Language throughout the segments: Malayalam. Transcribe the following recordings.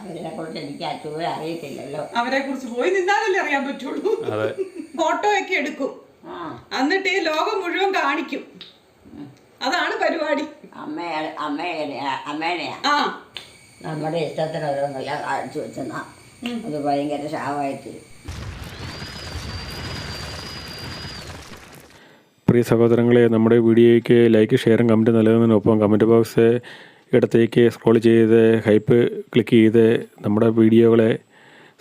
അവരെ കുറിച്ച് എനിക്ക് അച്ഛനെ അറിയത്തില്ലല്ലോ. അവരെ കുറിച്ച് പോയി നിന്നാലല്ലേ അറിയാൻ പറ്റുള്ളൂ. അതെ. ഫോട്ടോ ഒക്കെ എടുക്കും. ആ. എന്നിട്ട് ഈ ലോകം മുഴുവൻ കാണിക്കും. അതാണ് പരിപാടി. അമ്മ അമ്മേനെയാ? ആ. നമ്മുടെ ഇഷ്ടത്തിന് ഓരോന്നല്ല കാണിച്ചു വെച്ചെന്നാ. അത് ഭയങ്കര ശാവായിത്തീരും പ്രിയ സഹോദരങ്ങളെ നമ്മുടെ വീഡിയോയ്ക്ക് ലൈക്ക് ഷെയറും കമന്റ് നൽകുന്നതിനൊപ്പം കമന്റ് ബോക്സ് ഇടത്തേക്ക് സ്ക്രോൾ ചെയ്ത് ഹൈപ്പ് ക്ലിക്ക് ചെയ്ത് നമ്മുടെ വീഡിയോകളെ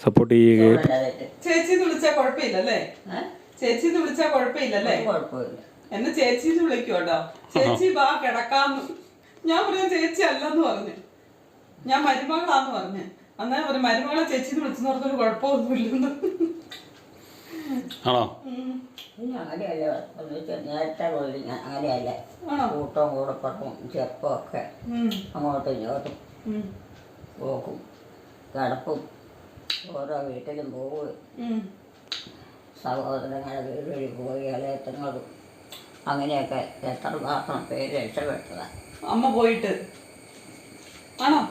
സപ്പോർട്ട് ചെയ്യുകയും ചേച്ചി എന്ന് വിളിച്ചാൽ കുഴപ്പമില്ലല്ലേ? ചേച്ചി എന്ന് വിളിച്ചാൽ കുഴപ്പമില്ലല്ലേ? കുഴപ്പമില്ല എന്നെ ചേച്ചി എന്ന് വിളിക്കും ചേച്ചി ബാ കിടക്കാന്ന്. ഞാൻ പറഞ്ഞ ചേച്ചി അല്ലെന്ന് പറഞ്ഞു. ഞാൻ മരുമകളാന്ന് പറഞ്ഞു. അന്നേ ഒരു മരുമകളെ ചേച്ചി എന്ന് വിളിച്ചെന്ന് പറഞ്ഞൊരു കുഴപ്പമൊന്നുമില്ലെന്ന്. ആണോ? അങ്ങനെയല്ല എന്ന് വെച്ചാൽ നേരത്തെ പോയി അങ്ങനെയല്ല കൂട്ടവും കൂടപ്പുറവും ചെപ്പും ഒക്കെ ഉം, അങ്ങോട്ടും ഇങ്ങോട്ടും പോക്കും കിടപ്പും ഓരോ വീട്ടിലും പോവുകയും. സഹോദരങ്ങളുടെ വീട് വഴി പോയി ഇളയത്തങ്ങളും അങ്ങനെയൊക്കെ എത്ര മാത്രം പേര് രക്ഷപ്പെട്ടതാണ് അമ്മ പോയിട്ട്. ആണോ?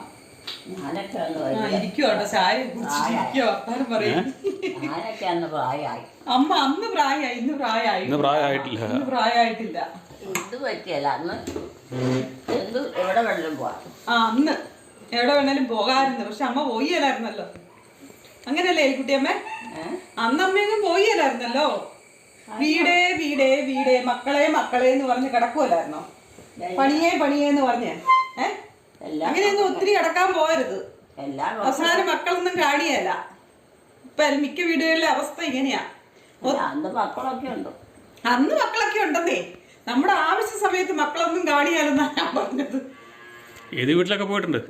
ഞാനൊക്കെ അന്ന് ആ വലിയ ഇരിക്കുവോ കേട്ടോ ചായ കുടിച്ചിരിക്കുവോ വർത്താനം പറയും. അമ്മ അന്ന് പ്രായമായി ഇന്ന് പ്രായമായി. ഇന്ന് പ്രായമായിട്ടില്ല. ഇന്ന് പ്രായമായിട്ടില്ല. ഇത് പറ്റിയല്ല അന്ന് എന്ത് എവിടെ വേണമെങ്കിലും പോവാം. ആ അന്ന് എവിടെ പോകാറുണ്ട് പക്ഷെ അമ്മ പോയില്ലായിരുന്നല്ലോ. അങ്ങനെയല്ലേ എലിക്കുട്ടിയമ്മേ ഏഹ് അന്ന് അമ്മയൊന്നും പോയില്ലായിരുന്നല്ലോ. വീടേ വീടേ വീടേ മക്കളെ മക്കളെ എന്ന് പറഞ്ഞ് കിടക്കുമല്ലായിരുന്നോ പണിയേ പണിയേന്ന് പറഞ്ഞ്. ഏ? എല്ലാം അങ്ങനെയൊന്നും ഒത്തിരി കിടക്കാൻ പോകരുത്. എല്ലാം അവസാനം മക്കളൊന്നും കാണിയല്ല ഇപ്പൊ മിക്ക വീടുകളിലെ അവസ്ഥ ഇങ്ങനെയാ. അന്ന് മക്കളൊക്കെ ഉണ്ട്. അന്ന് മക്കളൊക്കെ ഉണ്ടെന്നേ. നമ്മുടെ ആവശ്യ സമയത്ത് മക്കളൊന്നും കാണിയാലെന്നാ ഞാൻ പറഞ്ഞത്. ഏത് വീട്ടിലൊക്കെ പോയിട്ടുണ്ട്.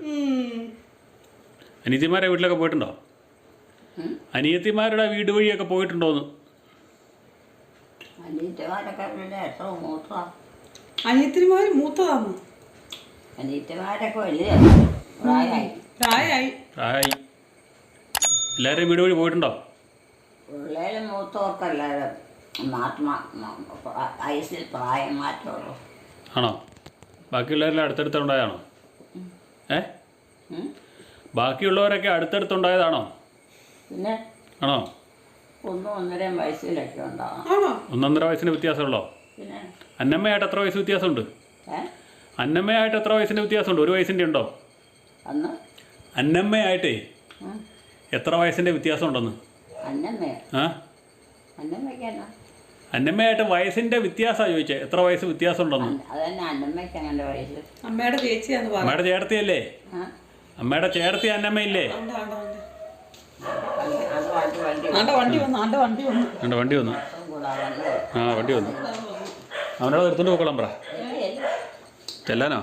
അനിയത്തിമാരെ വീട്ടിലൊക്കെ പോയിട്ടുണ്ടോ. അനിയത്തിമാരുടെ വീട് വഴിയൊക്കെ പോയിട്ടുണ്ടോന്ന്? അനിയത്തിമാരൊക്കെ അനിയത്തിമാര് എത്ര മൂത്ത അനിയത്തിരിമാര് മൂത്തതാന്ന്? അനീറ്റമാരൊക്കെ വലിയ പ്രായമായി. പ്രായമായി. പ്രായമായി. എല്ലാവരുടെയും വീട് വഴി പോയിട്ടുണ്ടോ? പിള്ളേരും മൂത്തവർക്കല്ലാതെ മാറ്റം വയസ്സിൽ പ്രായം മാറ്റമുള്ളൂ ആണോ? ബാക്കിയുള്ളവരെല്ലാം അടുത്തടുത്തുണ്ടായതാണോ? ഏ? ബാക്കിയുള്ളവരൊക്കെ അടുത്തടുത്തുണ്ടായതാണോ? പിന്നെ ആണോ? ഒന്നും ഒന്നരയും വയസ്സിലൊക്കെ ഉണ്ടാവണം ആണോ? ഒന്നൊന്നര വയസ്സിന് വ്യത്യാസമുള്ളോ? പിന്നെ? അന്നമ്മയായിട്ട് എത്ര വയസ്സ് വ്യത്യാസമുണ്ട്? ഏ? അന്നമ്മയായിട്ട് എത്ര വയസ്സിന്റെ വ്യത്യാസമുണ്ട്? ഒരു വയസ്സിന്റെ ഉണ്ടോ? അന്നമ്മയായിട്ടേ എത്ര വയസ്സിന്റെ വ്യത്യാസം ഉണ്ടെന്ന് ആ? അന്നമ്മയായിട്ട് വയസ്സിന്റെ വ്യത്യാസമാണ് ചോദിച്ചേ. എത്ര വയസ്സ് വ്യത്യാസം ഉണ്ടെന്ന് അമ്മയുടെ ചേർത്തിയല്ലേ അമ്മയുടെ ചേർത്തി അന്നമ്മയില്ലേ? വണ്ടി വന്നു. ആ വണ്ടി വന്നു. അവനോട് എടുത്തോണ്ട് പോക്കോളാം പറ. ചെല്ലാനോ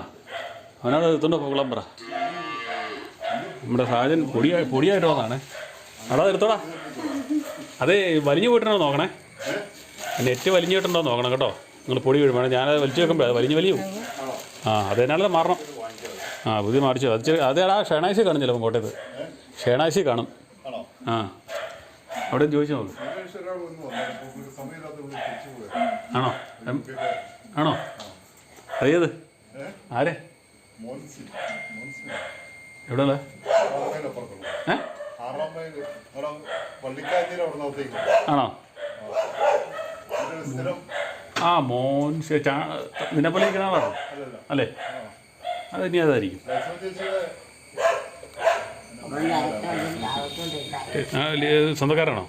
അവനോട് എടുത്തോണ്ട് പോകളം പറ നമ്മുടെ സാജൻ പൊടിയ പൊടിയായിട്ട് വന്നാണ് അവിടെ എടുത്തോടാ അതെ വലിഞ്ഞു പോയിട്ടുണ്ടോ നോക്കണേ. നെറ്റ് വലിഞ്ഞു പോയിട്ടുണ്ടോ നോക്കണം കേട്ടോ. നിങ്ങൾ പൊടി വീഴുമ്പോൾ ഞാനത് വലിച്ചു വെക്കുമ്പോൾ അത് വലിഞ്ഞു വലിയും. ആ അത് തന്നെയാണല്ലോ മാറണം. ആ പുതിയ മാറിച്ചു അത് അതേടാ ഷേണാശി കാണും ചിലപ്പോൾ കോട്ടയത്ത്. ഷേണാശി കാണും. ആ. അവിടെ ചോദിച്ചു നോക്ക്. ആണോ? ആണോ? അറിയത്? ആരെ? ആണോ? ആ. മോൻ നിന്നെ പോലെ ഇരിക്കുന്ന ആളാണോ? അല്ലേ? അത് ഇനി അതായിരിക്കും. സ്വന്തക്കാരാണോ?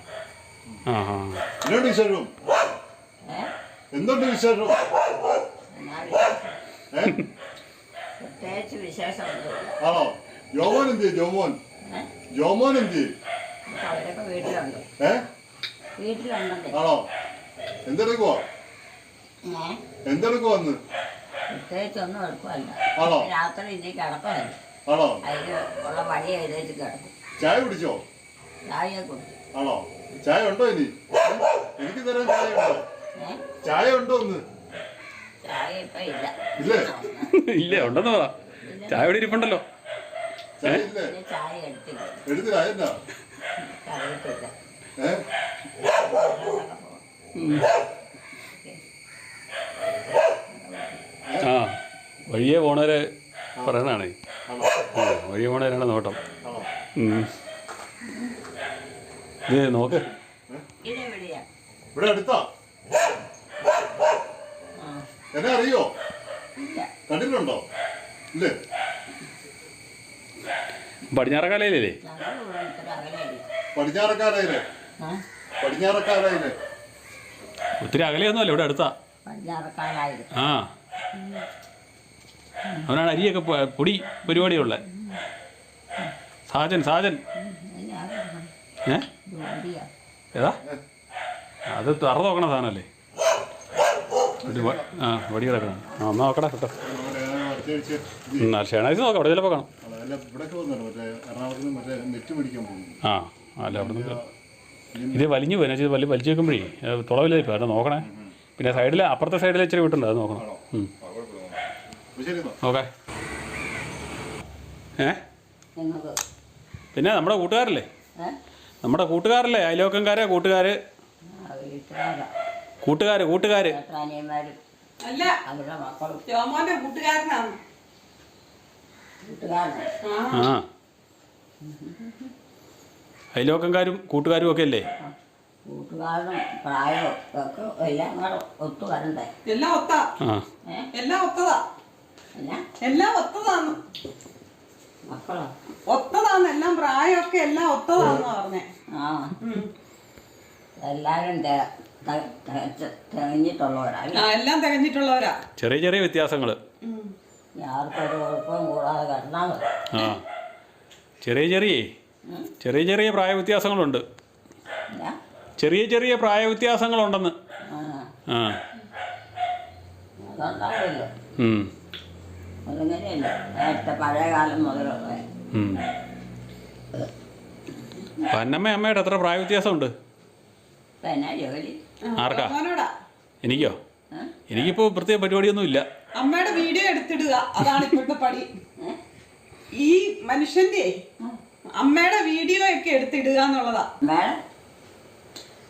ആ ആ. എന്തുണ്ട് വിശേഷം ഏ? എന്തുണ്ട് വിശേഷം എന്നാ വിശേഷം? ഏ പ്രത്യേകിച്ച് വിശേഷമൊന്നുമില്ല. ആണോ? ജോമോൻ എന്ത്? ജോമോൻ? ജോമോൻ എന്ത് അവരൊക്കെ വീട്ടിലുണ്ട്. ഏ? ആണോ? എന്തെടുക്കുവോ? എന്തെടുക്കുവോ അന്ന് പ്രത്യേകിച്ചൊന്നും ആണോ? രാത്രി ഇനി ആണോ? അതിന് ഉള്ള പണി എഴുന്നേറ്റ് കിടക്കും. ചായ കുടിച്ചോ? ചായ കുടിച്ചു. ആണോ? ചായ ഉണ്ടോ ഇനി? എനിക്ക് തരാൻ ചായ ഉണ്ടോ? ചായ ഉണ്ടോ ഒന്ന് ഇല്ല ഇല്ലേ? ഇല്ല ഉണ്ടെന്ന് പറ. ചായ ഇവിടെ ഇരിപ്പുണ്ടല്ലോ. ആ വഴിയെ പോണവരെ പറയണാണേ ആ, വഴിയെ പോണവരാണ് നോട്ടം. ഇത് നോക്ക്. ഇതെവിടെയാ? ഇവിടെ അടുത്താ? എന്നെ അറിയോ? ഇല്ല കണ്ടിട്ടുണ്ടോ? ഇല്ലേ? പടിഞ്ഞാറക്കാലയിലേ? ഞങ്ങൾ ഇവിടെ ഒത്തിരി അകലെയൊന്നും അകലെയൊന്നുമല്ല ഇവിടെ അടുത്താ. ആ. അവനാണ് അരിയൊക്കെ പൊടി പരിപാടിയുള്ളത് സാജൻ സാജൻ. ഏ? ഏതാ? അത് തറ നോക്കണ സാധനമല്ലേ? ഒരു ആ വടി കിടക്കണം ആ എന്നാ നോക്കടാ കേട്ടോ. എന്നാൽ ഷേണാഴ്ച നോക്കാം അവിടെ ചിലപ്പോൾ കാണാം. ആ അല്ല അവിടെ നിന്ന് ഇത് വലിഞ്ഞു പോയി എന്നുവെച്ചാൽ വലിയ വലിച്ചു വെക്കുമ്പോഴേ തുളവില്ലേ ഇപ്പോൾ അവിടെ നോക്കണേ. പിന്നെ സൈഡിൽ അപ്പുറത്തെ സൈഡിൽ ഇച്ചിരി വിട്ടുണ്ട് അത് നോക്കണം. ഓക്കെ ഏ? പിന്നെ നമ്മുടെ കൂട്ടുകാരല്ലേ? നമ്മുടെ കൂട്ടുകാരല്ലേ? അയലോക്കംകാരെ കൂട്ടുകാർ കൂട്ടുകാര് കൂട്ടുകാർ അല്ല അവരുടെ മക്കളും. ജോമോന്റെ കൂട്ടുകാരനാണ്. ആ. അയലോക്കാരും അയലോക്കംകാരും കൂട്ടുകാരും ഒക്കെ അല്ലേ? കൂട്ടുകാരും പ്രായവും ഒക്കെ എല്ലാം കൂടെ ഒത്തു വരണ്ടേ? എല്ലാം ഒത്താ. ആ. എല്ലാം ഒത്തതാ. എന്നാ? എല്ലാം ഒത്തതാന്ന് മക്കളോ? ഒത്തതാന്ന് എല്ലാം പ്രായമൊക്കെ എല്ലാം ഒത്തതാന്ന് പറഞ്ഞേ. ആ. എല്ലാവരും ആ എല്ലാം തികഞ്ഞിട്ടുള്ളവരാ ചെറിയ ചെറിയ വ്യത്യാസങ്ങൾ ഉം. ആർക്കൊരു കുഴപ്പവും കൂടാതെ കിടന്നാൽ മതി. ആ. ചെറിയ ചെറിയ. ചെറിയ ചെറിയ പ്രായ വ്യത്യാസങ്ങളുണ്ട് ചെറിയ ചെറിയ പ്രായ വ്യത്യാസങ്ങളുണ്ടെന്ന് ആ. ആ. അതുണ്ടാവില്ല ഉം. അതങ്ങനെയല്ല? നേരത്തെ പഴയ കാലം മുതലുള്ള ഉം. പന്നമ്മ അമ്മയുടെ എത്ര പ്രായ വ്യത്യാസമുണ്ട് ഇപ്പം എന്നാ ജോലി? ആ, ആർക്കാ? എനിക്കോ? എനിക്കിപ്പോ പ്രത്യേക പരിപാടിയൊന്നും ഇല്ല അമ്മയുടെ വീഡിയോ എടുത്തിടുക. അതാണ് ഇപ്പോഴത്തെ പണി. ഈ മനുഷ്യന്റെ അമ്മയുടെ വീഡിയോ ഒക്കെ എടുത്തിടുക എന്നുള്ളതാ.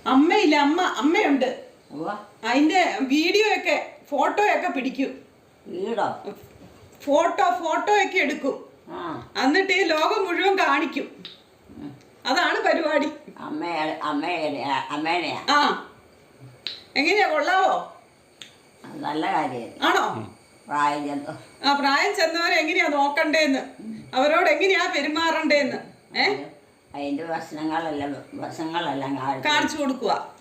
അമ്മയില്ല അമ്മ അമ്മയുണ്ട്. അതിന്റെ വീഡിയോ ഒക്കെ ഫോട്ടോ ഒക്കെ പിടിക്കും. ഫോട്ടോ ഫോട്ടോ ഒക്കെ എടുക്കും. എന്നിട്ട് ഈ ലോകം മുഴുവൻ കാണിക്കും. അതാണ് പരിപാടി. അമ്മ അമ്മ അമ്മേനെയാ? ആ. എങ്ങനെയാ കൊള്ളാവോ? നല്ല കാര്യം ആണോ? പ്രായം ചെന്നു. ആ പ്രായം ചെന്നവരെ എങ്ങനെയാ നോക്കണ്ടേന്ന്? അവരോട് എങ്ങനെയാ പെരുമാറണ്ടേന്ന്? ഏ? അതിന്റെ ഭക്ഷണങ്ങളെല്ലാം ഭക്ഷണങ്ങളെല്ലാം കാണിച്ചു. കൊടുക്കുക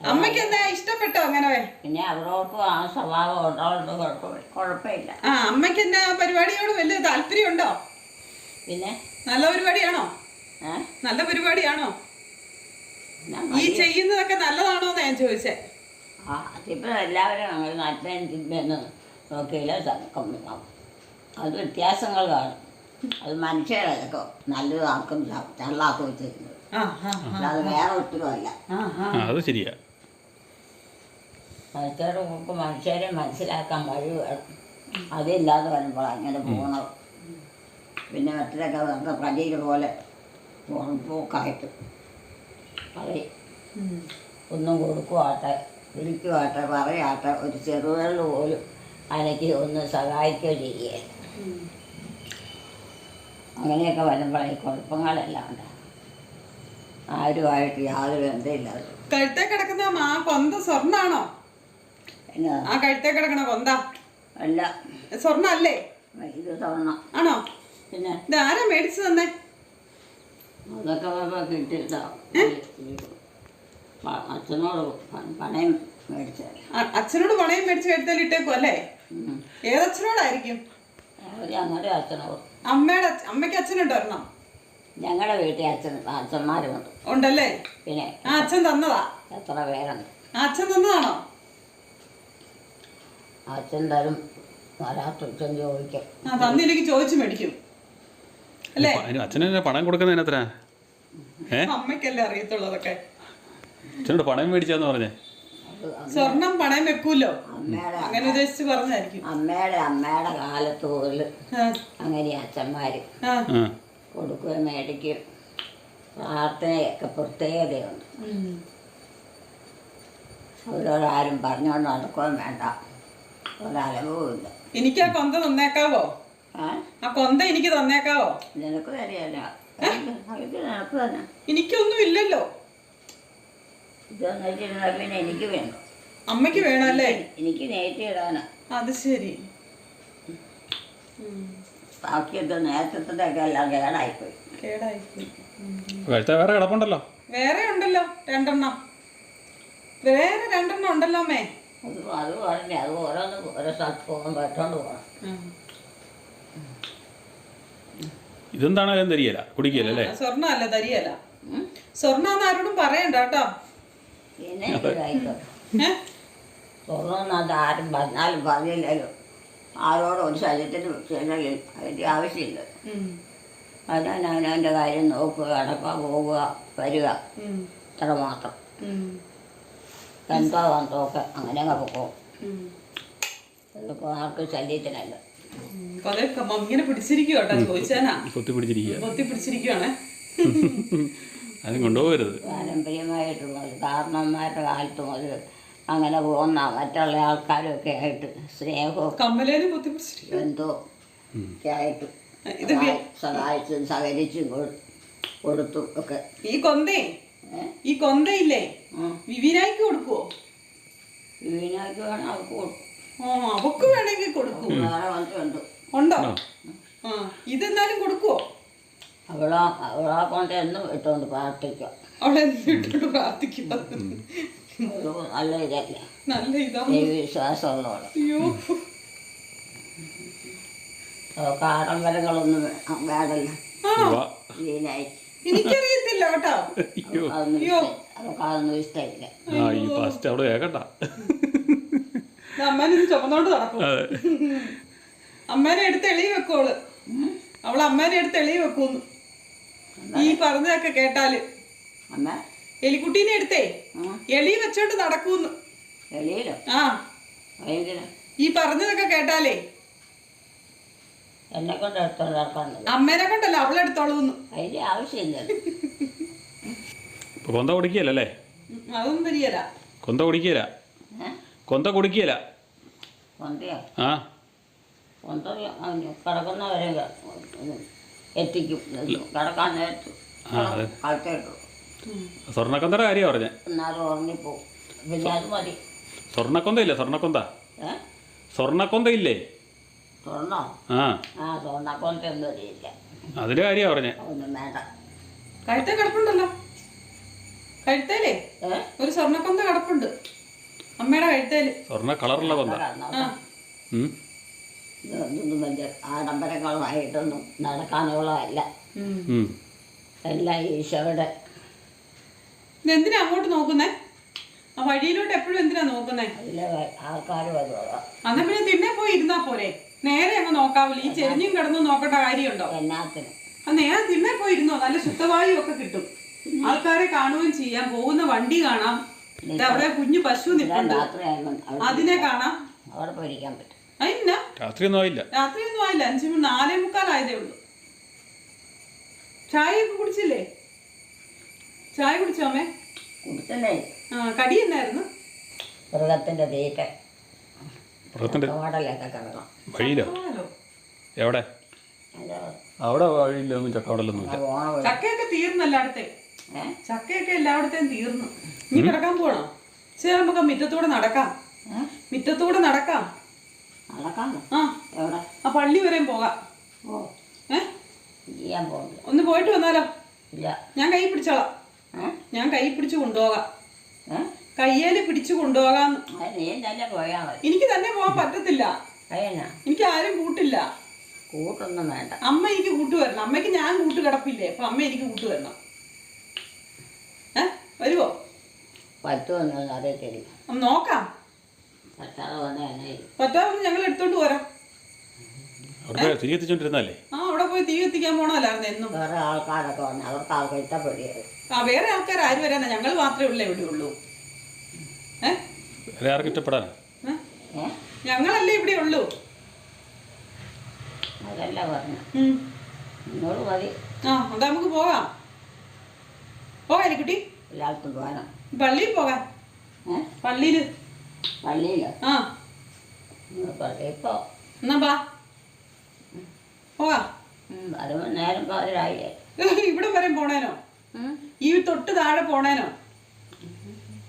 അമ്മയ്ക്ക് എന്താ ഇഷ്ടപ്പെട്ടോ അങ്ങനെ? പിന്നെ അവരോർക്കും ആ സ്വഭാവം കുഴപ്പമില്ല. കുഴപ്പമില്ല. ആ അമ്മയ്ക്ക് എന്താ പരിപാടിയോട് വലിയ താല്പര്യമുണ്ടോ? പിന്നെ? നല്ല പരിപാടിയാണോ? നല്ല പരിപാടിയാണോ? ഈ ചെയ്യുന്നതൊക്കെ നല്ലതാണോ എന്ന് ഞാൻ ചോദിച്ചേ? ആ അതിപ്പോൾ എല്ലാവരും നമ്മൾ തിന്മയെന്ന് നോക്കിയില്ല അത് വ്യത്യാസങ്ങൾ കാണും. അത് മനുഷ്യരൊക്കെ നല്ലതാക്കും ചള്ളാക്കും വെച്ചിരുന്നത് അത് വേറെ ഒട്ടുമല്ല അത് ശരിയാ. മനുഷ്യരുടെ നമുക്ക് മനുഷ്യരെ മനസ്സിലാക്കാൻ കഴിവ് വേണം. അതില്ലാതെ വരുമ്പോൾ അങ്ങനെ പോകണം പിന്നെ മറ്റൊക്കെ നമുക്ക് പതിയിൽ പോലെ പോക്കായിട്ട്. ഉം. ഒന്നും കൊടുക്കുവാട്ടെ വിളിക്കുവാട്ടെ പറയാട്ടെ ഒരു ചെറുതല്ല പോലും അനക്ക് ഒന്ന് സഹായിക്കുകയോ ചെയ്യേ. അങ്ങനെയൊക്കെ വരുമ്പോഴേ കുഴപ്പങ്ങളെല്ലാം ഉണ്ട് ആരുമായിട്ട് യാതൊരു ബന്ധമില്ലാതെ കഴുത്തേ കിടക്കുന്ന ആ കൊന്ത സ്വർണാണോ? ആ കഴുത്തേ കിടക്കണ കൊന്ത? അല്ല. സ്വർണ അല്ലേ ഇത് സ്വർണ. ആണോ? പിന്നെ? ഇത് ആരാ മേടിച്ചു തന്നെ? അതൊക്കെ കിട്ടിയിട്ടാ. അച്ഛനോട് പണയം മേടിച്ചത് അച്ഛനോട് പണയം മേടിച്ച് കഴുത്തേൽ ഇട്ടേക്കും അല്ലേ? ഏതച്ഛനോടായിരിക്കും? ഞങ്ങളുടെ അച്ഛനോട്. അമ്മയുടെ അമ്മയ്ക്ക് അച്ഛനുണ്ടോ ഒരെണ്ണം ഞങ്ങളുടെ വീട്ടിൽ അച്ഛൻ അച്ഛന്മാരുമുണ്ട് ഉണ്ടല്ലേ? പിന്നെ ആ അച്ഛൻ തന്നതാ? എത്ര പേരുണ്ട്. അച്ഛൻ തന്നതാണോ? അച്ഛൻ തരും. വരാത്തച്ഛൻ ചോദിക്കും. ആ തന്നില്ലെങ്കിൽ ചോദിച്ചു മേടിക്കും. അല്ലേ? അച്ഛനെ പണം കൊടുക്കുന്നതിന് എത്ര അമ്മയ്ക്കല്ലേ അറിയത്തുള്ളതൊക്കെ അച്ഛനോട് പണം മേടിച്ചാന്ന് പറഞ്ഞേ. സ്വർണം പണയം വെക്കൂലോ? അങ്ങനെ ഉദ്ദേശിച്ച് പറഞ്ഞായിരിക്കും അമ്മയുടെ അമ്മയുടെ കാലത്ത് പോലും അങ്ങനെ അച്ഛന്മാര്. കൊടുക്കുക കൊടുക്കുകയും മേടിക്കുകയും പ്രാർത്ഥനയൊക്കെ പ്രത്യേകതയുണ്ട്. അവരോടാരും പറഞ്ഞുകൊണ്ട് നടക്കുകയും വേണ്ട. ഒരലവുമില്ല. എനിക്ക് ആ കൊന്ത തന്നേക്കാവോ? ആ? കൊന്ത എനിക്ക് തന്നേക്കാവോ? നിനക്ക് തരികയല്ല ഇത് നിനക്ക് തന്നെ. എനിക്കൊന്നും ഇല്ലല്ലോ ഇതെന്ന് വെച്ചിട്ടുണ്ടെങ്കിൽ പിന്നെ എനിക്ക് വേണം. അമ്മയ്ക്ക് വേണം അല്ലേ എനിക്ക് നേരത്തെ ഇടാനാ. അത് ശരി. ബാക്കിയൊക്കെ നേരത്തെ എല്ലാം കേടായിപ്പോയി. കേടായിപ്പോയി വേറെ കിടപ്പുണ്ടല്ലോ. വേറെ ഉണ്ടല്ലോ രണ്ടെണ്ണം. വേറെ രണ്ടെണ്ണം ഉണ്ടല്ലോ അമ്മേ. അത് അത് പറഞ്ഞേ അത് ഓരോന്ന് ഓരോ സ്ഥലത്ത് പോകാൻ വെട്ടോണ്ട് പോകണം ഉം. ഇതെന്താണേലും തരിയല കുടിക്കല അല്ലേ? സ്വർണ അല്ല തരിയല്ല. സ്വർണ ആരോടും പറയണ്ട കേട്ടോ. പിന്നെ ഇതായിക്കോട്ടെ ഏ? ആരും പറഞ്ഞാലും പറഞ്ഞില്ലല്ലോ. ആരോടും ഒരു ശരീരത്തിന് ചെല്ലെങ്കിൽ അതിന്റെ ആവശ്യമില്ല. അവനവന്റെ കാര്യം നോക്കുക അടക്കുക പോവുക വരിക. ഉം. ഇത്ര മാത്രം. എന്തോ അങ്ങനെ അങ്ങ് പോകും ഇതിപ്പോൾ ആർക്കും ശല്യത്തിനല്ല. ഇങ്ങനെ കേട്ടോ ചോദിച്ചാനാ. കുത്തി പിടിച്ചിരിക്കുക അത് കൊണ്ടുപോകരുത്. പാരമ്പര്യമായിട്ടുള്ളത് കാരണന്മാരുടെ കാലത്ത് മുതൽ അങ്ങനെ പോകുന്ന മറ്റുള്ള ആൾക്കാരൊക്കെ ആയിട്ട് സ്നേഹവും കമ്മലേനെ പിടിച്ചിരിക്കും എന്തോ ഒക്കെ ആയിട്ട് സഹായിച്ചും സഹകരിച്ചും കൊടുത്തു ഒക്കെ. ഈ കൊന്തേ ഈ കൊന്തയില്ലേ. വിവിനായിക്ക് കൊടുക്കുവോ? വിവിനായ്ക്ക് വേണം അവർക്ക് കൊടുക്കും. ഓ അവക്ക് വേണമെങ്കിൽ കൊടുക്കൂ. വേറെ ഉണ്ടോ. ആ. ഇതെന്നാലും കൊടുക്കുവോ? അവളാ അവളെ കൊണ്ട് എന്നും ഇട്ടുകൊണ്ട് പ്രാർത്ഥിക്കുക അവളെ എന്നിട്ട് പ്രാർത്ഥിക്കും. നല്ല ഇതല്ല. നല്ല ഇതാ. ദൈവവിശ്വാസമുള്ളവൾ അയ്യോ. അവൾക്ക് ആഡംബരങ്ങളൊന്നും വേണ്ടല്ലോ. എനിക്കറിയത്തില്ല കേട്ടോ. അയ്യോ. അതൊന്നും ഇഷ്ടമില്ല. ആ ഈ ഫസ്റ്റ് അവിടെ കേക്കണ്ട അമ്മേനെ ചുമന്നോണ്ട് നടക്കും. അതെ. അമ്മേനെ എടുത്ത് എളി വെക്കോൾ അവൾ. അമ്മേനെ എടുത്ത് എളി വെക്കൂന്ന് ഈ പറഞ്ഞതൊക്കെ കേട്ടാൽ. എലിക്കുട്ടീനെ എടുത്തേ. എളി വെച്ചോണ്ട് നടക്കൂന്ന് ആ. ഈ പറഞ്ഞതൊക്കെ കേട്ടാലേ. എന്നെ കൊണ്ട് എടുത്തോണ്ട് അമ്മേനെ കൊണ്ടല്ല അവളെടുത്തോളൂന്ന് അതിന്റെ ആവശ്യമില്ല. ഇപ്പൊ കൊന്ത കുടിക്കല്ലേ അതൊന്നും തരികല കൊന്ത ഏ കൊന്ത കുടുക്കിയല്ല. ആ. കൊന്ത കിടക്കുന്നവരെ എത്തിക്കും. കിടക്കാൻ നേരത്ത് സ്വർണക്കൊന്തയുടെ കാര്യമാണ് പറഞ്ഞത് എന്നാലും ഉറങ്ങിപ്പോവും. പിന്നെ അത് മതി. സ്വർണക്കൊന്ത ഇല്ലേ സ്വർണക്കൊന്ത? ഏ? സ്വർണക്കൊന്ത ഇല്ലേ സ്വർണോ? ആ. ആ സ്വർണക്കൊന്ത ഒന്നും അറിയില്ല. അതിന്റെ കാര്യമാണ് ഒന്നും വേണ്ട. കഴുത്തേ കിടപ്പുണ്ടല്ലോ. കഴുത്തേലേ ഒരു സ്വർണക്കൊന്ത കിടപ്പുണ്ട്. അമ്മയുടെ കഴുത്തേൽ. സ്വർണ കളറുള്ള ബന്ധ. ഇതൊന്നും വലിയ ആഡംബരങ്ങളുമായിട്ടൊന്നും നടക്കാനുള്ളതല്ല. എല്ലാം ഈശോയുടെ. ഇതെന്തിനാ അങ്ങോട്ട് നോക്കുന്നേ? ആ വഴിയിലോട്ട് എപ്പോഴും എന്തിനാ നോക്കുന്നേ? ആൾക്കാർ അന്നാ പിന്നെ തിന്നെ പോയി ഇരുന്നാ പോരെ. നേരെ അങ്ങ് നോക്കാവില്ല ഈ ചെരിഞ്ഞും കിടന്നു നോക്കേണ്ട കാര്യമുണ്ടോ? എന്നാത്തിന്. ആ നേരെ തിന്നെ പോയി ഇരുന്നോ. നല്ല ശുദ്ധവായു ഒക്കെ കിട്ടും. ആൾക്കാരെ കാണുകയും ചെയ്യാം. പോകുന്ന വണ്ടി കാണാം. അവിടെ കുഞ്ഞു പശു നിൽപ്പുണ്ട്. അതിനെ കാണാം. അവിടെ പോയിരിക്കാൻ പറ്റും. അതിനാ രാത്രിയൊന്നും ആയില്ല. രാത്രിയൊന്നും ആയില്ല. അഞ്ചു മണി നാലേ മുക്കാലായതേ ഉള്ളൂ. ചായ ഒക്കെ കുടിച്ചില്ലേ? ചായ കുടിച്ചോ അമ്മേ? കുടിച്ചല്ലേ. ആ കടി എന്നായിരുന്നു? മൃഗത്തിന്റെ തീറ്റ. മൃഗത്തിന്റെ തോടലൊക്കെ കിടക്കണം വഴിയിലോ? എവിടെ? അവിടെ വഴിയിലൊന്നും ചക്കവടലൊന്നും ഇല്ല. ഓണം ചക്കയൊക്കെ തീർന്നല്ല ചക്കയൊക്കെ എല്ലായിടത്തെയും തീർന്നു. ഇനി കിടക്കാൻ പോണോ? ശരി നമുക്ക് മിറ്റത്തൂടെ നടക്കാം. മിറ്റത്തൂടെ നടക്കാം. ആ. എവിടെ? ആ പള്ളി വരെയും പോകാം. ഓ. ഏ? ഒന്ന് പോയിട്ട് വന്നാലോ? ഇല്ല. ഞാൻ കൈ പിടിച്ചോളാം. ഞാൻ കൈ പിടിച്ചു കൊണ്ടുപോകാം. കയ്യേൽ പിടിച്ചു കൊണ്ടുപോകാം. നീ എനിക്ക് തന്നെ പോകാൻ പറ്റത്തില്ല. എനിക്ക് ആരും കൂട്ടില്ല. കൂട്ടൊന്നും വേണ്ട. അമ്മ എനിക്ക് കൂട്ടു വരണം. അമ്മയ്ക്ക് ഞാൻ കൂട്ട് കിടപ്പില്ലേ? അപ്പൊ അമ്മ എനിക്ക് കൂട്ടുവരണം ഏ? വരുവോ? പറ്റുമെന്നൊന്നും അറിയത്തില്ല. ഒന്ന് നോക്കാം. പറ്റാതെ വന്ന് പറ്റാമെന്ന് ഞങ്ങൾ എടുത്തോണ്ട് വരാം അവിടെ തിരി എത്തിച്ചോണ്ടിരുന്നല്ലേ ആ അവിടെ പോയി തീ കത്തിക്കാൻ പോണല്ലായിരുന്നു എന്നും. വേറെ ആൾക്കാരൊക്കെ വന്ന് അവർക്ക് ആൾക്ക് ഇഷ്ടപ്പെടുകയത് ആ വേറെ ആൾക്കാർ ആര് വരാനാ? ഞങ്ങൾ മാത്രമേ ഉള്ളേ ഇവിടെ ഉള്ളൂ ഏ? വേറെ ആർക്കും ഇഷ്ടപ്പെടാനാ? ഞങ്ങളല്ലേ ഇവിടെ ഉള്ളൂ. അതല്ല പറഞ്ഞു. ആ അതാ നമുക്ക് പോകാം. പോകാം കുട്ടി? എല്ലാവർക്കും പോകാനും. പള്ളിയിൽ പോകാൻ? ഏ? പള്ളിയിൽ പള്ളിയിലോ? ആ. പള്ളിയിൽ പോ. എന്നാ ബാ പോകാം ഉം, വരുമ്പോൾ നേരം പതിരായില്ലേ ഇവിടെ വരെ പോണേനോ? ഈ തൊട്ട് താഴെ പോണേനോ?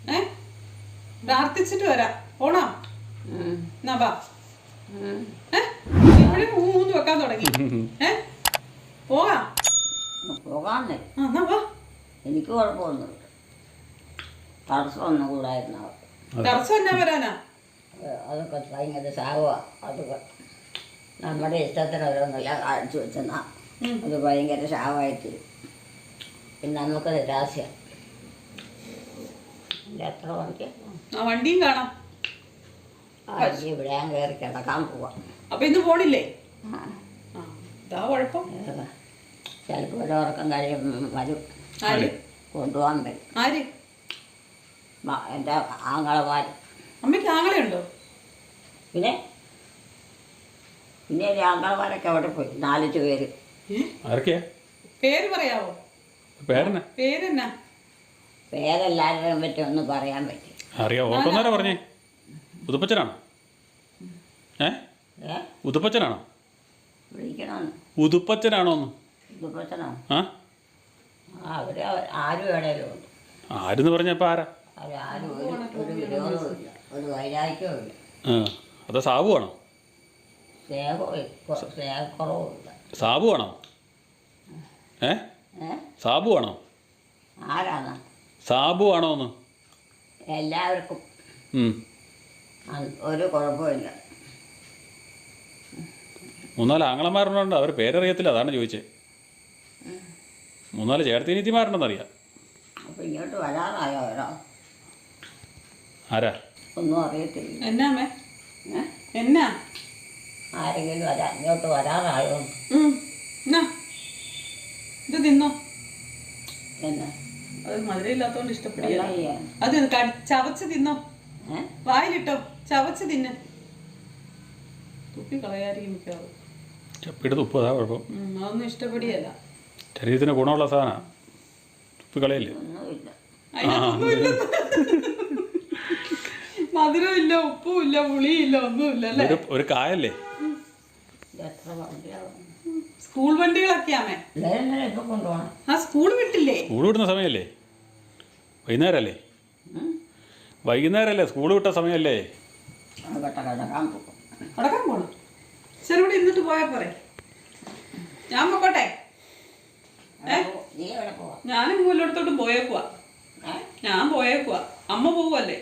ഏ? പ്രാർത്ഥിച്ചിട്ട് വരാം. പോണോ. എന്നാ ഏ? ഇവിടെ മൂന്ന് വെക്കാൻ തുടങ്ങി. ഏ? പോകാം പോകാന്നേ. എന്നാ വാ. എനിക്ക് കുഴപ്പമൊന്നുമില്ല തടസ്സമൊന്നും കൂടായിരുന്നു അവർക്ക്. തടസ്സം എന്നാ വരാനാ? അത് അതൊക്കെ ഭയങ്കര ശാപമാണ് അതൊക്കെ നമ്മുടെ ഇഷ്ടത്തിന് ഓരോന്നെല്ലാം കാണിച്ചു വെച്ചെന്നാൽ ഉം. അത് ഭയങ്കര ശാപമായിട്ട് പിന്നെ നമുക്ക് നിരാശ. എത്ര മണിക്ക് ആ വണ്ടിയും കാണാം. ഞാൻ കയറി കിടക്കാൻ പോവാം. അപ്പൊ ഇന്ന് പോണില്ലേ? ഇതാ കുഴപ്പം. ഏഹ്. ചിലപ്പോൾ ഒരു ഉറക്കം കഴിയും വരും. ആര്? കൊണ്ടുപോകാൻ വരും. ആര്? എന്റെ ആങ്ങളമാർ അമ്മയ്ക്ക് ആങ്ങളുണ്ടോ പിന്നെ പിന്നെ എന്റെ ആങ്ങളമാരൊക്കെ അവിടെ പോയി നാലഞ്ച് പേര്. പേര് പറയാവോ? പേരെന്നാ? പേരെന്നാ? പേരെല്ലാവരെയും പറ്റി ഒന്ന് പറയാൻ പറ്റി. അറിയാം ഓർക്കുന്നവരാ പറഞ്ഞേ. ഉതുപ്പച്ചനാണോ ഏ? ഉദുപ്പച്ചനാണോ? ഉതുപ്പച്ചനാണോ ഒന്ന് ആ? ആരും വേണേലും ആരെന്ന് പറഞ്ഞപ്പോൾ ആരാ? അവരാരും ഒരു ഒരു സാബു ഇല്ല. ഒരു വൈരാഗ്യവും ഇല്ല. ആ അതോ സാബുവാണോ സ്നേഹവും ഇല്ല, സ്നേഹക്കുറവും ഇല്ല. സാബുവാണോ ഏ? സാബു ആണോ? ആരാണ്? സാബുവാണോ ഒന്ന് എല്ലാവർക്കും. ഉം. ഒരു കുഴപ്പമില്ല മൂന്നാൽ ആങ്ങളമാരുണ്ട് അവർ പേരറിയത്തില്ല അതാണ് ചോദിച്ചത് മൂന്നാൽ ചേർത്തിനീത്തിമാരുണ്ടെന്നറിയാം അപ്പോൾ ഇങ്ങോട്ട് വരാറായോ ഒരാൾ ആരാ? ഒന്നും അറിയത്തില്ല. എന്നാ അമ്മേ? എന്നാ? ആരെങ്കിലും വരാ ഇങ്ങോട്ട് വരാറായോ. എന്നാ? ഇത് തിന്നോ. എന്നാ? അത് മധുരയില്ലാത്തോണ്ട് ഇഷ്ടപ്പെടില്ല. അത് കടി- ചവച്ച് തിന്നോ. വായിലിട്ടോ. ചവച്ച് തിന്ന്. തുപ്പി കളയായിരിക്കും മിക്കവാറും. ചപ്പിയുടെ തുപ്പ് അതാ കുഴപ്പം. അതൊന്നും ഇഷ്ടപ്പെടിയല്ല. ശരീരത്തിന് ഗുണമുള്ള സാധന. തുപ്പി കളയല്ലേ? ഒന്നുമില്ല. അതിനകത്തൊന്നും ഇല്ലെന്ന്. മധുരമില്ല ഉപ്പുമില്ല പുളിയില്ല ഒന്നുമില്ല അല്ലേ? ഒരു ഒരു കായല്ലേ? സ്കൂൾ വണ്ടികളൊക്കെയാമേ കൊണ്ടുപോകണം. ആ സ്കൂൾ വിട്ടില്ലേ? സ്കൂൾ വിടുന്ന സമയമല്ലേ? വൈകുന്നേരല്ലേ? വൈകുന്നേരല്ലേ? സ്കൂൾ വിട്ട സമയല്ലേ ഇന്നിട്ട് അടക്കാൻ പോണം. ശരി ഇവിടെ ഇരുന്നിട്ട് പോയാ പോരെ. ഞാൻ പൊക്കോട്ടെ. നീ എവിടെ പോവാ? ഞാനും മൂലോടത്തോട്ടും പോയേക്കുവാ. ഞാൻ പോയേക്കുവാ. അമ്മ പോവല്ലേ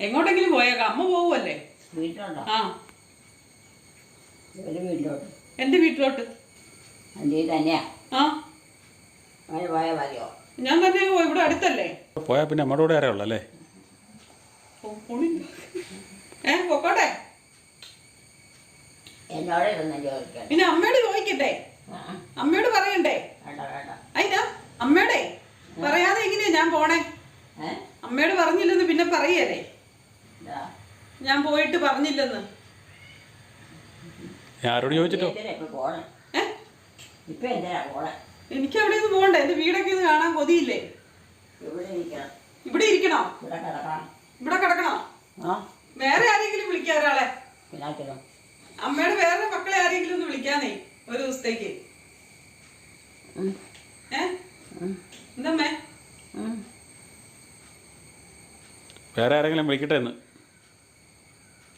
എങ്ങോട്ടെങ്കിലും പോയേക്കാം. അമ്മ പോവുമല്ലേ എന്റെ ആ. ഒരു വീട്ടിലോട്ട്. എന്റെ വീട്ടിലോട്ട്? തന്നെയാ. ആ. അങ്ങനെ പോയാൽ മതിയോ? ഞാൻ തന്നെ പോയി. ഇവിടെ അടുത്തല്ലേ? പോയാ പിന്നെ നമ്മുടെ കൂടെ ആരാ ഉള്ളല്ലേ ഏ പൊക്കോട്ടെ. എന്നോട് ചോദിക്കാൻ പിന്നെ അമ്മയോട് ചോദിക്കട്ടെ. ആ, അമ്മയോട് പറയണ്ടേ? വേണ്ട വേണ്ട. അതിനാ അമ്മയോടെ പറയാതെ എങ്ങനെയാ ഞാൻ പോണേ? ഏ? അമ്മയോട് പറഞ്ഞില്ലെന്ന് പിന്നെ പറയല്ലേ. ഞാൻ പോയിട്ട് പറഞ്ഞില്ലെന്ന്. ആരോട് ചോദിച്ചിട്ടോ? എനിക്ക് അവിടെ നിന്ന് പോകണ്ട? എന്റെ വീടൊക്കെ ഒന്ന് കാണാൻ കൊതിയില്ലേ? ഇവിടെ ഇരിക്കണം. ഇവിടെ കിടക്കണം. വേറെ ആരെങ്കിലും വിളിക്കാം ഒരാളെ? അമ്മയുടെ വേറെ മക്കളെ ആരെങ്കിലും ഒന്ന് വിളിക്കാന്നേ ഒരു ദിവസത്തേക്ക്. വേറെ ആരെങ്കിലും വിളിക്കട്ടെ എന്ന്?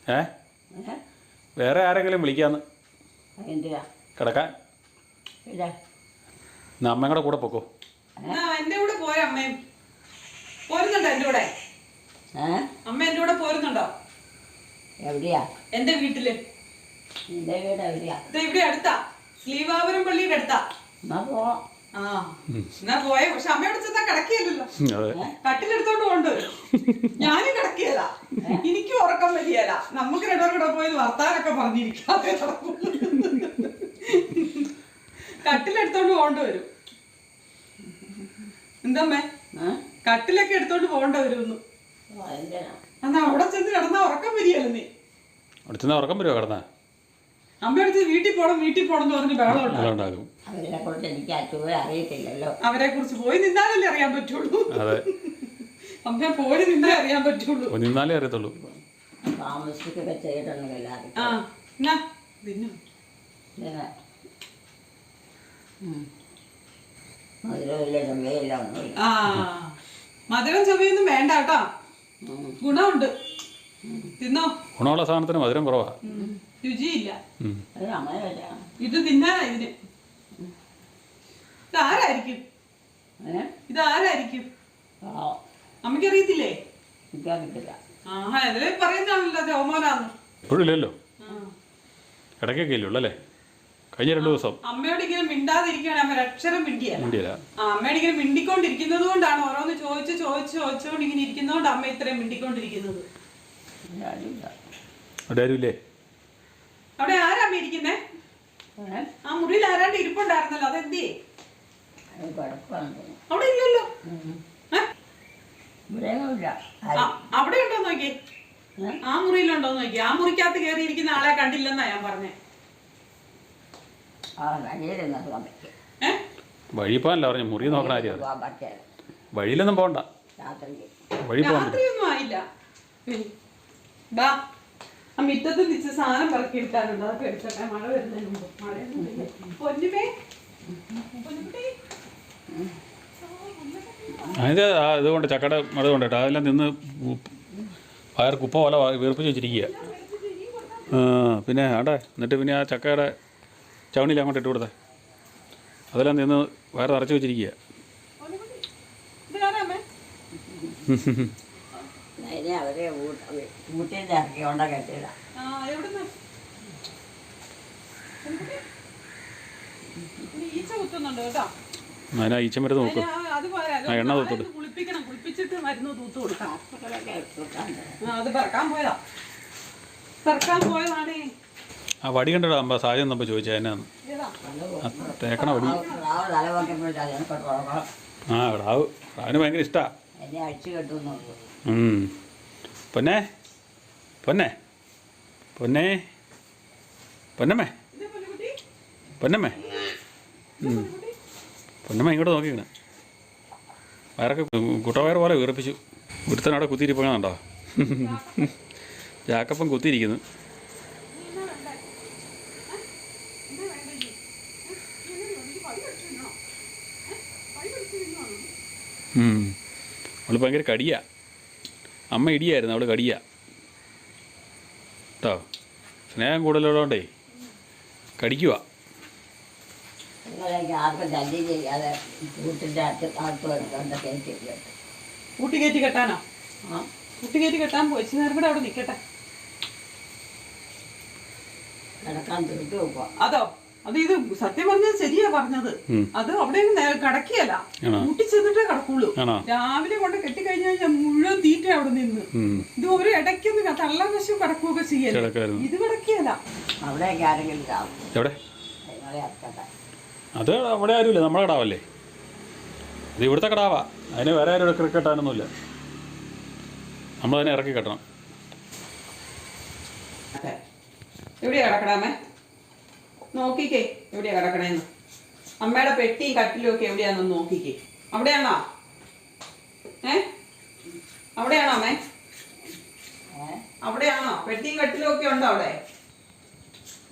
ഏ? വേറെ ആരെങ്കിലും വിളിക്കാന്ന്. കിടക്കാൻ. എന്നാ അമ്മയും കൂടെ കൂടെ പൊക്കോ. എന്റെ കൂടെ പോയ അമ്മയും പോരുന്നുണ്ടോ എന്റെ കൂടെ? അമ്മ എന്റെ കൂടെ പോരുന്നുണ്ടോ? എവിടെയാ? എന്റെ വീട്ടിൽ. എന്റെ വീട് എവിടെയാ? ഇത് ഇവിടെ അടുത്താ. ശ്രീവാപുരം പള്ളിയുടെ അടുത്താ. എന്നാ പോവാം ആ. എന്നാ പോയെ. പക്ഷെ അമ്മയോട് ചെന്നാ കിടക്കിയല്ലോ കട്ടിലെടുത്തോണ്ട് കൊണ്ട് ഞാനും കിടക്കിയതാ എനിക്കും വരികയല്ല നമുക്ക് രണ്ടോർ കൂടെ പോയി വർത്താനൊക്കെ പറഞ്ഞിരിക്കാതെ കട്ടിലെടുത്തോണ്ട് പോകേണ്ട വരും. എന്തമ്മേ? കട്ടിലൊക്കെ എടുത്തോണ്ട് പോകേണ്ട വരും എന്നാ അവിടെ ചെന്ന് കിടന്നാ ഉറക്കം വരികയല്ലേ നീ? അവിടെ ചെന്ന് ഉറക്കം വരുമോ കിടന്നാ? അമ്മയടുത്ത് വീട്ടിൽ പോണം വീട്ടിൽ പോണം എന്ന് പറഞ്ഞ് ബഹളം ഉണ്ടാകും അവരെ കുറിച്ച് എനിക്ക് അച്ചുവ അറിയത്തില്ലല്ലോ. അവരെ കുറിച്ച് പോയി നിന്നാലല്ലേ അറിയാൻ പറ്റുള്ളൂ. അതെ. അമ്മ പോയി നിന്നേ അറിയാൻ പറ്റുള്ളൂ. നിന്നാലേ അറിയത്തുള്ളൂ. താമസിക്കൊക്കെ ചെയ്തിട്ടുണ്ടെങ്കിൽ എല്ലാവരും ആ എന്നാ തിന്നു. ഇങ്ങനെ മധുരമില്ല ചുമയില്ല ഒന്നുമില്ല ആ മധുരം ചൊവ്വയൊന്നും വേണ്ട കേട്ടോ. ഗുണമുണ്ട്. തിന്നോ? ഗുണമുള്ള സാധനത്തിന് മധുരം കുറവാ. രുചിയില്ല. ഇത് തിന്നാ ഇതിന്. ഇതാരായിരിക്കും ഇതാരായിരിക്കും അമ്മയ്ക്കറിയത്തില്ലേ? നിൽക്കാൻ കിട്ടില്ല ആഹാ ഇതിലെ പറയുന്നതാണല്ലോ ജോമോനാന്ന് ഇപ്പോഴും ഇല്ലല്ലോ ഇടയ്ക്കൊക്കെ ഇല്ലേ അല്ലേ? കഴിഞ്ഞ രണ്ടു ദിവസം. അമ്മയോട് ഇങ്ങനെ മിണ്ടാതിരിക്കുകയാണ്. അമ്മ അക്ഷരം മിണ്ടിയല്ല. അമ്മയോട് ഇങ്ങനെ മിണ്ടിക്കൊണ്ടിരിക്കുന്നത് കൊണ്ടാണ് ഓരോന്ന് ചോദിച്ച് ചോദിച്ച് ചോദിച്ചുകൊണ്ട് ഇങ്ങനെ ഇരിക്കുന്നതുകൊണ്ട് അമ്മ ഇത്രയും മിണ്ടിക്കൊണ്ടിരിക്കുന്നത്. അവിടെ ആരും അവിടെ ആരാ അമ്മ ഇരിക്കുന്നേ? ആ മുറിയിൽ ആരാണ്ട് ഇരിപ്പുണ്ടായിരുന്നല്ലോ അതെന്തേ അത് അവിടെ ഇല്ലല്ലോ. ഇവിടെയൊന്നുമില്ല അവിടെ ഉണ്ടോ നോക്കി. ആ മുറിയിലുണ്ടോ നോക്കി. ആ മുറിക്കകത്ത് കയറിയിരിക്കുന്ന ആളെ കണ്ടില്ലെന്നാ ഞാൻ പറഞ്ഞേ. വഴി പോകാനല്ല പറഞ്ഞു. മുറി നോക്കണ കാര്യം വഴിയിലൊന്നും പോകണ്ട. വഴി പോകാൻ ആയില്ല. ബാ ആ മിറ്റത്ത് തിരിച്ച് സാധനം പറക്കി എടുക്കാനുണ്ട്. അതൊക്കെ എടുക്കട്ടെ. മഴ വരുന്നതിന് മുമ്പ്. മഴ. പൊന്നുമേ. പൊന്നുകുട്ടി. അതിന്റെ ആ ഇതുകൊണ്ട് ചക്കയുടെ അതുകൊണ്ട് കേട്ടോ അതെല്ലാം നിന്ന് വയർ കുപ്പ പോലെ വീർപ്പിച്ച് വെച്ചിരിക്കുക ആ പിന്നെ ആടെ എന്നിട്ട് പിന്നെ ആ ചക്കയുടെ ചവണിയിൽ അങ്ങോട്ട് ഇട്ട് കൊടുത്തേ അതെല്ലാം നിന്ന് വയർ നിറച്ച് വെച്ചിരിക്കുക ഈച്ച കുത്തുന്നുണ്ട് കേട്ടോ അതിനാ ഈച്ചം മരുന്ന് നോക്ക്. ആ- എണ്ണ തൂത്തോട്. കുളിപ്പിക്കണം. കുളിപ്പിച്ചിട്ട് മരുന്ന് തൂത്ത് ആ, അത് പറക്കാൻ പോയതാ. പറക്കാൻ പോയതാണേ. ആ വടി കണ്ടടാ അമ്പ സാഹചര്യം നമ്മൾ ചോദിച്ചാൽ എന്നാന്ന് തേക്കണ വടി. ആ റാവ്. റാവിന് ഭയങ്കര ഇഷ്ടാ. പൊന്നെ. പൊന്നെ. പൊന്നെ. പൊന്നമ്മേ. പൊന്നമ്മേ. പൊന്നമ്മ ഇങ്ങോട്ട് നോക്കിക്കണേ വയറൊക്കെ കുട്ടവയർ പോലെ വീർപ്പിച്ചു. ഒരുത്തനവിടെ കുത്തിയിരിപ്പോ ജാക്കപ്പം കുത്തിയിരിക്കുന്നു. ഉം. അവൾ ഭയങ്കര കടിയ. അമ്മ ഇടിയായിരുന്നു അവൾ കടിയ. കേട്ടോ സ്നേഹം കൂടുതലുള്ളതുകൊണ്ടേ കടിക്കുക ആർക്കും ചെയ്യാതെ അകത്ത് കേട്ടു കൂട്ടുകയറ്റി കെട്ടാനോ? ആ. കൂട്ടുകയറ്റി കെട്ടാൻ പോയി. നേരം കൂടെ അവിടെ നിൽക്കട്ടെ കിടക്കാൻ തീർത്ത് വെക്കുക അതോ? അത് ഇത് സത്യം പറഞ്ഞത് ശരിയാ പറഞ്ഞത്. അത് അവിടെ കടക്കിയല്ല കൂട്ടിച്ചെന്നിട്ടേ കടക്കുള്ളൂ. രാവിലെ കൊണ്ട് കെട്ടിക്കഴിഞ്ഞു കഴിഞ്ഞാൽ മുഴുവൻ തീറ്റ അവിടെ നിന്ന്. ഇത് ഒരു ഇടയ്ക്കൊന്ന് തള്ളാൻ വശം കടക്കുകയൊക്കെ ചെയ്യല്ലേ? ഇത് കടക്കിയല്ല അവിടെ ആരെങ്കിലും അത് അവിടെ ആരുമില്ല നമ്മുടെ കടാവല്ലേ? ഇത് ഇവിടുത്തെ കടാവാ. അതിന് വേറെ ആരും കെട്ടാനൊന്നുമില്ല. നമ്മൾ അതിനെ ഇറക്കി കെട്ടണം. എവിടെയാ കിടക്കണമേ? നോക്കിക്കേ എവിടെയാ കിടക്കണേന്ന്. അമ്മയുടെ പെട്ടിയും കട്ടിലും ഒക്കെ എവിടെയാന്ന് നോക്കിക്കേ. അവിടെയാണോ? ഏ? അവിടെയാണോ അമ്മേ? അവിടെയാണോ? പെട്ടിയും കട്ടിലും ഒക്കെ ഉണ്ടോ അവിടെ?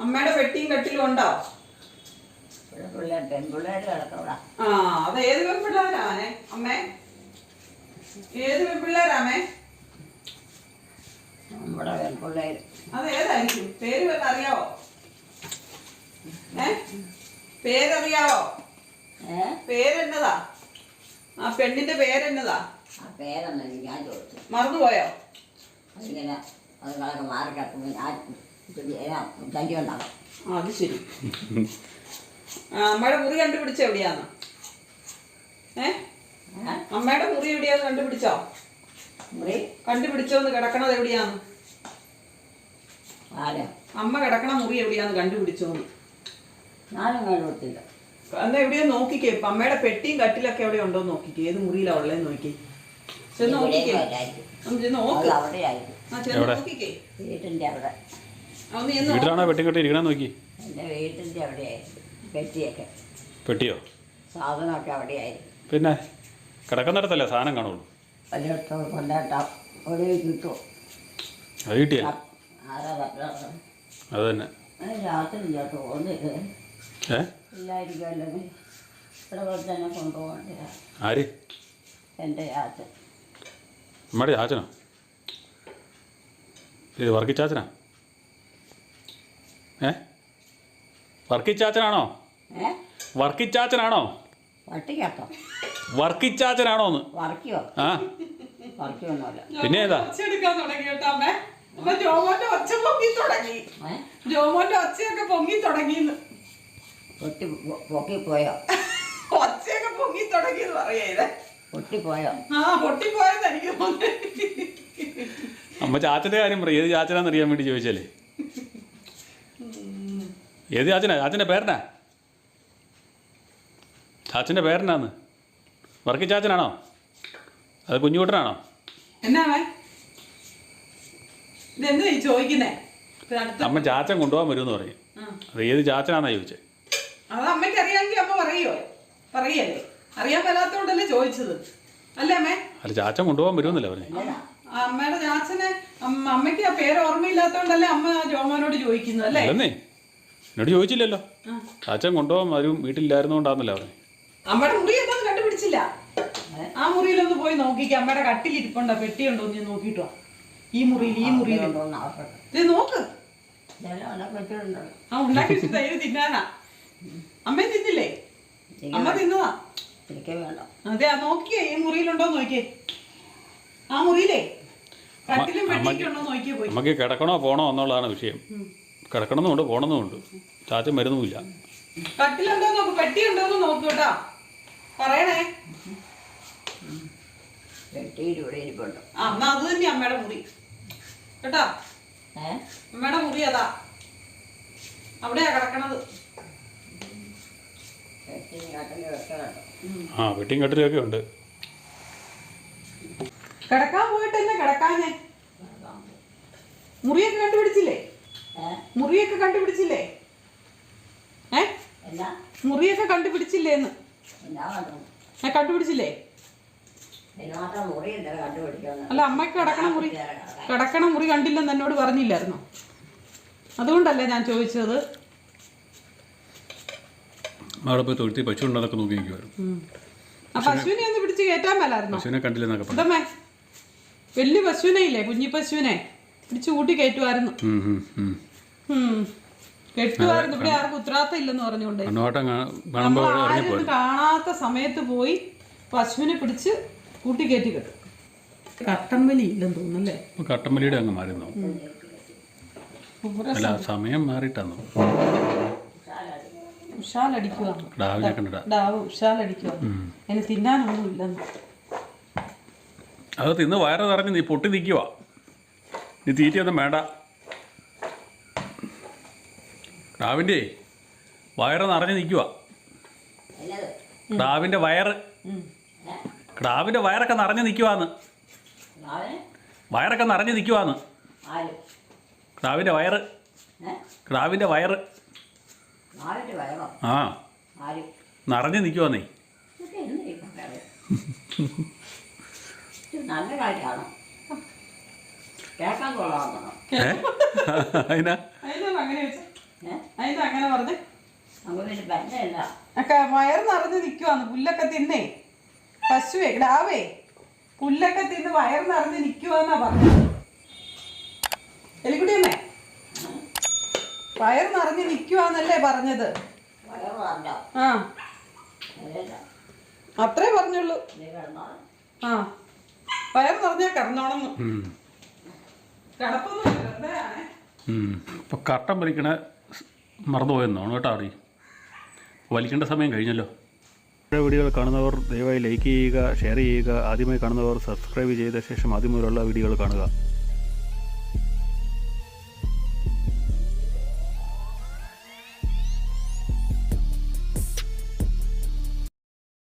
അമ്മയുടെ പെട്ടിയും കട്ടിലും ഉണ്ടോ? പിള്ളേർ പെൺപിള്ളേർ കിടക്കവിടെ ആ അത് ഏത് പെൺപിള്ളേരാണേ? അമ്മേ? ഏത് പെൺപിള്ളേരാമേ നമ്മുടെ പെൺപിള്ളേർ അത് ഏതായിരിക്കും? പേര് വല്ല അറിയാവോ? ഏ? പേരറിയാവോ? ഏ? പേരെന്നതാ? ആ പെണ്ണിന്റെ പേരെന്നതാ? ആ പേരൊന്നും എനിക്ക് ഞാൻ ചോദിച്ചു. മറന്നുപോയോ? അതിങ്ങനെ അതുങ്ങളൊക്കെ മാറി കിടക്കുമ്പോൾ ഞാൻ തല്ലി ഉണ്ടാകും ആ, അത് ശരി. അമ്മയുടെ മുറി കണ്ടുപിടിച്ച എവിടെയാന്ന്? ഏ? ഏ അമ്മയുടെ മുറി എവിടെയാന്ന് കണ്ടുപിടിച്ചോ? മുറി? കണ്ടുപിടിച്ചോന്ന് കിടക്കണത് എവിടെയാന്ന്? അമ്മ കിടക്കണ മുറി എവിടെയാന്ന് കണ്ടുപിടിച്ചോന്ന്. ഞാനും കണ്ടുപിടിച്ചില്ല. എന്നാ എവിടെയോ നോക്കിക്കേ. ഇപ്പൊ അമ്മയുടെ പെട്ടിയും കട്ടിലൊക്കെ എവിടെ ഉണ്ടോ നോക്കിക്കേ. ഏത് മുറിയിലാ ഉള്ളതെന്ന് നോക്കി. ചെന്ന് നോക്കിക്കേ. വീട്ടിലാണോ പെട്ടി കെട്ടി നോക്കി. എന്റെ വീട്ടിന്റെ അവിടെ ആയിരിക്കും പെട്ടിയൊക്കെ. പെട്ടിയോ? സാധനമൊക്കെ അവിടെ ആയിരിക്കും പിന്നെ? കിടക്കുന്നിടത്തല്ലേ സാധനം കാണുള്ളൂ? പലയിടത്തും കൊണ്ടാട്ടാ ഒരു കിട്ടുമോ അത് ആരാ അത് തന്നെ. രാത്രി പോകുന്നില്ല ഏ? ഇല്ലായിരിക്കുമല്ലോ നീ ഇവിടെ പോലെ തന്നെ കൊണ്ടുപോകണ്ട ആര്? എന്റെ യാത്ര നമ്മുടെ ചാച്ചനോ ഇത് വർക്കി ചാച്ചനാ ഏ? വർക്കി ചാച്ചനാണോ ഏ? വർക്കി ചാച്ചനാണോ വർക്കി ചാച്ചനാണോ എന്ന് വറക്കിയോ ആ പിന്നെ ഏതാ? ഒച്ചയെടുക്കാൻ തുടങ്ങി കേട്ടോ അമ്മേ. ജോമോന്റെ ഒച്ച പൊങ്ങി തുടങ്ങി. ജോമോന്റെ ഒച്ചയൊക്കെ പൊങ്ങി തുടങ്ങിന്ന് പൊട്ടി പൊ- പൊക്കിപ്പോയോ ഒച്ചയൊക്കെ പൊങ്ങി തുടങ്ങി എന്ന് പറയേ പൊട്ടിപ്പോയോ? ആ പൊട്ടിപ്പോയെന്ന് എനിക്ക് തോന്നുന്നു. അമ്മ ചാച്ചന്റെ കാര്യം പറയും. ഏത് ചാച്ചനാന്ന് അറിയാൻ വേണ്ടി ചോദിച്ചല്ലേ? ഏത് ചാച്ചനാ? ചാച്ചന്റെ പേരനാ ചാച്ചന്റെ പേരെന്നാന്ന് വർക്കി ചാച്ചനാണോ? അത് കുഞ്ഞുകുട്ടനാണോ? അമ്മ ചാച്ചൻ കൊണ്ടുപോകാൻ വരുമെന്ന് പറയും. അത് ഏത് ചാച്ചനാന്നാ ചോദിച്ചത് അത് അമ്മയ്ക്ക് അറിയാമെങ്കിൽ അമ്മ പറയോ പറയല്ലേ? അറിയാൻ മേലാത്തോണ്ടല്ലേ ചോദിച്ചത്. അല്ലേ അമ്മേ? അല്ല ചാച്ചൻ കൊണ്ടുപോകാൻ വരുമെന്നല്ലേ പറഞ്ഞു? അമ്മയുടെ ചാച്ചനെ അമ്മയ്ക്ക് ആ പേര് ഓർമ്മയില്ലാത്തോണ്ടല്ലേ അമ്മ ജോമോനോട് ചോദിക്കുന്നത് അല്ലേ? എന്നോട് ചോദിച്ചില്ലല്ലോ. ചാച്ചൻ കൊണ്ടുപോകാൻ ആരും വീട്ടിലില്ലായിരുന്നോണ്ടാന്നല്ലേ പറഞ്ഞു. അമ്മയുടെ മുറി എന്താന്ന് കണ്ടുപിടിച്ചില്ല. ആ മുറിയിലൊന്ന് പോയി നോക്കിക്ക. അമ്മയുടെ കട്ടിലിരിപ്പുണ്ടോ? പെട്ടിയുണ്ടോ? എന്ന് ഞാൻ നോക്കിട്ടോ ഈ മുറിയിൽ ഈ മുറിയിൽ ഇത് നോക്ക്. ആ ഉണ്ടാക്കി വെച്ച് തൈര് തിന്നാനാ. അമ്മ തിന്നില്ലേ? അമ്മ തിന്നതാ. അതെ ആ നോക്കിയേ ഈ മുറിയിലുണ്ടോ നോക്കിയേ ആ മുറിയിലേ? കട്ടിലും നോക്കിയേ പോയി. നമുക്ക് കിടക്കണോ പോണോ എന്നുള്ളതാണ് വിഷയം. കിടക്കണമെന്നുണ്ട് പോണമെന്നുണ്ട് ചാച്ചൻ മരുന്നുമില്ല. കട്ടിലുണ്ടോ നോക്ക്. പെട്ടിയുണ്ടോന്ന് നോക്കൂ കേട്ടോ. പറയണേ. ഇവിടെ ഇരിപ്പുണ്ട് അമ്മ അത് തന്നെ അമ്മയുടെ മുറി. കേട്ടോ? അമ്മയുടെ മുറി അതാ. അവിടെയാ കിടക്കണത്. ആ വെട്ടിയും കട്ടിലൊക്കെ ഉണ്ട്. കിടക്കാൻ പോയിട്ട് തന്നെ കിടക്കാഞ്ഞേ? മുറിയൊക്കെ കണ്ടുപിടിച്ചില്ലേ? മുറിയൊക്കെ കണ്ടുപിടിച്ചില്ലേ? ഏ? മുറിയൊക്കെ കണ്ടുപിടിച്ചില്ലേന്ന്. ഏ കണ്ടുപിടിച്ചില്ലേ? അല്ല അമ്മയ്ക്ക് കിടക്കണ മുറി കിടക്കണ മുറി. കണ്ടില്ലെന്ന് എന്നോട് പറഞ്ഞില്ലായിരുന്നു? അതുകൊണ്ടല്ലേ ഞാൻ ചോദിച്ചത്. അവിടെ പോയി തൊഴുത്തി പശു ഉണ്ടെന്നൊക്കെ നോക്കി നിൽക്കുമായിരുന്നു ആ പശുവിനെ ഒന്ന് പിടിച്ച് കയറ്റാൻ മേലായിരുന്നു പശുവിനെ കണ്ടില്ലെന്നൊക്കെ പറഞ്ഞു. വലിയ പശുവിനെ ഇല്ലേ കുഞ്ഞി പശുവിനെ? പിടിച്ചു കൂട്ടി കയറ്റുമായിരുന്നു. കെട്ടുമായിരുന്നു ഇവിടെ ആർക്കും ഉത്തരവാദിത്തം ഇല്ലെന്ന് പറഞ്ഞുകൊണ്ട് നമ്മൾ ആരും ഇത് കാണാത്ത സമയത്ത് പോയി പശുവിനെ പിടിച്ച് കൂട്ടി കയറ്റി കെട്ടും കട്ടൻവലി ഇല്ലെന്ന് തോന്നുന്നല്ലേ? കട്ടൻവലിയുടെ കട്ടമ്പലിയുടെ അങ്ങ് മാറിയെന്നോ അല്ല സമയം മാറിയിട്ടാന്നോ? ഉഷാലടിക്കുക ഡാവ് ഉഷാലടിക്കുക അതിന് തിന്നാനൊന്നും ഇല്ലെന്ന്. അത് തിന്ന് വയറ് നിറഞ്ഞ് നീ പൊട്ടി നിൽക്കുക നീ തീറ്റയൊന്നും വേണ്ട. ഡാവിന്റെ വയറ് നിറഞ്ഞ് നിൽക്കുക ഡാവിന്റെ വയറ്. ഡാവിന്റെ വയറൊക്കെ നിറഞ്ഞ് നിൽക്കുവാന്ന്. വയറൊക്കെ നിറഞ്ഞ് നിൽക്കുവാന്ന്. ആര് ഡാവിന്റെ വയറ്. ഡാവിന്റെ വയറ്. ആ ആര് നിറഞ്ഞ് നിൽക്കുവാന്നേ. നല്ല കാര്യമാണ് കേൾക്കാൻ അതിനാ അങ്ങനെ അതിനാ അങ്ങനെ പറഞ്ഞേ ഒക്കെ വയറ് നിറഞ്ഞ് നിൽക്കുവാന്ന് പുല്ലൊക്കെ തിന്നേ. പശുവേ ഡാവേ പുല്ലൊക്കെ തിന്ന് വയർ നിറഞ്ഞ് നിൽക്കുവാന്നാ പറഞ്ഞത്. എലിക്കുട്ടിയമ്മേ വയർ നിറഞ്ഞ് നിൽക്കുവാന്നല്ലേ പറഞ്ഞത്? ആ. അത്രേ പറഞ്ഞുള്ളൂ. ആ. വയർ നിറഞ്ഞാ കിടന്നോണെന്ന് ഉം. കിടപ്പൊന്നും കട്ടം ഉം. ഇപ്പൊ കട്ടൻ വലിക്കണ മറന്നുപോയെന്നാണ് കേട്ടോ അറി. വലിക്കേണ്ട സമയം കഴിഞ്ഞല്ലോ. വീഡിയോകൾ കാണുന്നവർ ദയവായി ലൈക്ക് ചെയ്യുക ഷെയർ ചെയ്യുക ആദ്യമായി കാണുന്നവർ സബ്സ്ക്രൈബ് ചെയ്ത ശേഷം ആദ്യം മുതലുള്ള വീഡിയോകൾ കാണുക.